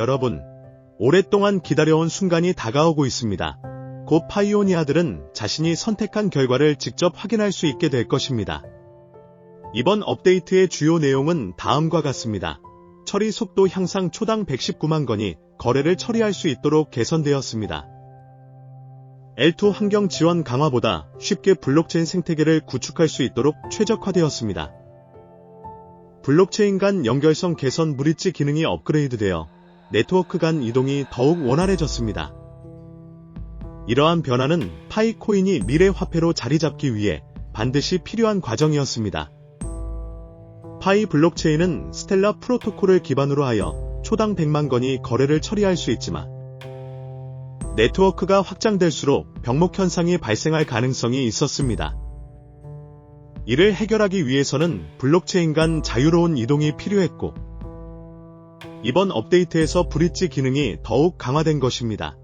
여러분, 오랫동안 기다려온 순간이 다가오고 있습니다. 곧 파이오니아들은 자신이 선택한 결과를 직접 확인할 수 있게 될 것입니다. 이번 업데이트의 주요 내용은 다음과 같습니다. 처리 속도 향상 초당 119만 건이 거래를 처리할 수 있도록 개선되었습니다. L2 환경 지원 강화보다 쉽게 블록체인 생태계를 구축할 수 있도록 최적화되었습니다. 블록체인 간 연결성 개선 브릿지 기능이 업그레이드되어 네트워크 간 이동이 더욱 원활해졌습니다. 이러한 변화는 파이코인이 미래 화폐로 자리 잡기 위해 반드시 필요한 과정이었습니다. 파이 블록체인은 스텔라 프로토콜을 기반으로 하여 초당 100만 건이 거래를 처리할 수 있지만 네트워크가 확장될수록 병목 현상이 발생할 가능성이 있었습니다. 이를 해결하기 위해서는 블록체인 간 자유로운 이동이 필요했고 이번 업데이트에서 브릿지 기능이 더욱 강화된 것입니다.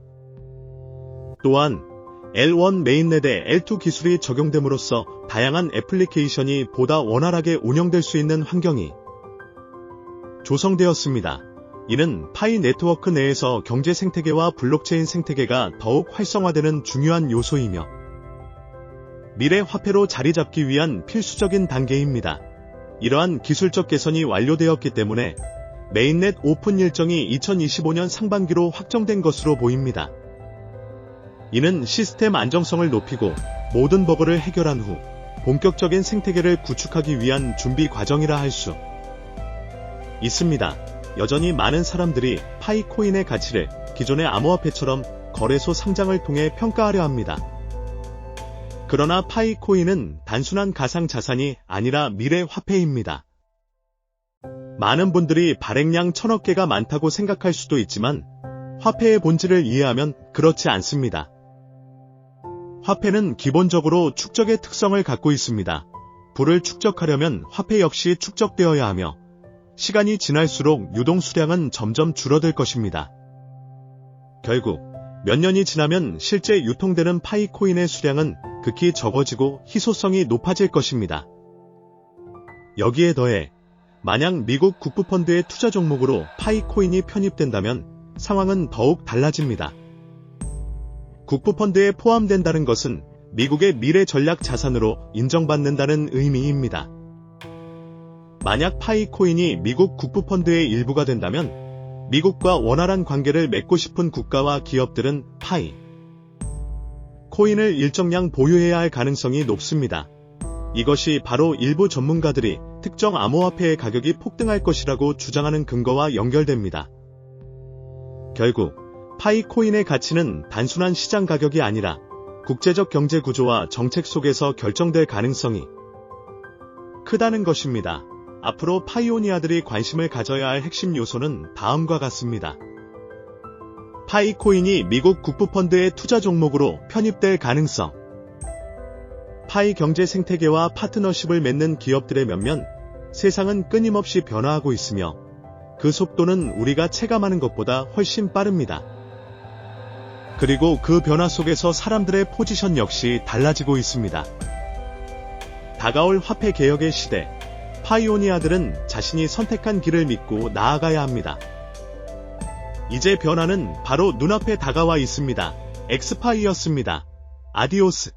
또한 L1 메인넷에 L2 기술이 적용됨으로써 다양한 애플리케이션이 보다 원활하게 운영될 수 있는 환경이 조성되었습니다. 이는 파이 네트워크 내에서 경제 생태계와 블록체인 생태계가 더욱 활성화되는 중요한 요소이며 미래 화폐로 자리 잡기 위한 필수적인 단계입니다. 이러한 기술적 개선이 완료되었기 때문에 메인넷 오픈 일정이 2025년 상반기로 확정된 것으로 보입니다. 이는 시스템 안정성을 높이고 모든 버그를 해결한 후 본격적인 생태계를 구축하기 위한 준비 과정이라 할 수 있습니다. 여전히 많은 사람들이 파이 코인의 가치를 기존의 암호화폐처럼 거래소 상장을 통해 평가하려 합니다. 그러나 파이 코인은 단순한 가상 자산이 아니라 미래 화폐입니다. 많은 분들이 발행량 천억 개가 많다고 생각할 수도 있지만 화폐의 본질을 이해하면 그렇지 않습니다. 화폐는 기본적으로 축적의 특성을 갖고 있습니다. 부를 축적하려면 화폐 역시 축적되어야 하며 시간이 지날수록 유동 수량은 점점 줄어들 것입니다. 결국 몇 년이 지나면 실제 유통되는 파이코인의 수량은 극히 적어지고 희소성이 높아질 것입니다. 여기에 더해 만약 미국 국부펀드의 투자 종목으로 파이코인이 편입된다면 상황은 더욱 달라집니다. 국부펀드에 포함된다는 것은 미국의 미래 전략 자산으로 인정받는다는 의미입니다. 만약 파이코인이 미국 국부펀드의 일부가 된다면 미국과 원활한 관계를 맺고 싶은 국가와 기업들은 파이 코인을 일정량 보유해야 할 가능성이 높습니다. 이것이 바로 일부 전문가들이 특정 암호화폐의 가격이 폭등할 것이라고 주장하는 근거와 연결됩니다. 결국 파이 코인의 가치는 단순한 시장 가격이 아니라 국제적 경제 구조와 정책 속에서 결정될 가능성이 크다는 것입니다. 앞으로 파이오니아들이 관심을 가져야 할 핵심 요소는 다음과 같습니다. 파이코인이 미국 국부펀드의 투자 종목으로 편입될 가능성. 파이 경제 생태계와 파트너십을 맺는 기업들의 면면 세상은 끊임없이 변화하고 있으며 그 속도는 우리가 체감하는 것보다 훨씬 빠릅니다. 그리고 그 변화 속에서 사람들의 포지션 역시 달라지고 있습니다. 다가올 화폐 개혁의 시대, 파이오니아들은 자신이 선택한 길을 믿고 나아가야 합니다. 이제 변화는 바로 눈앞에 다가와 있습니다. 엑스파이였습니다. 아디오스.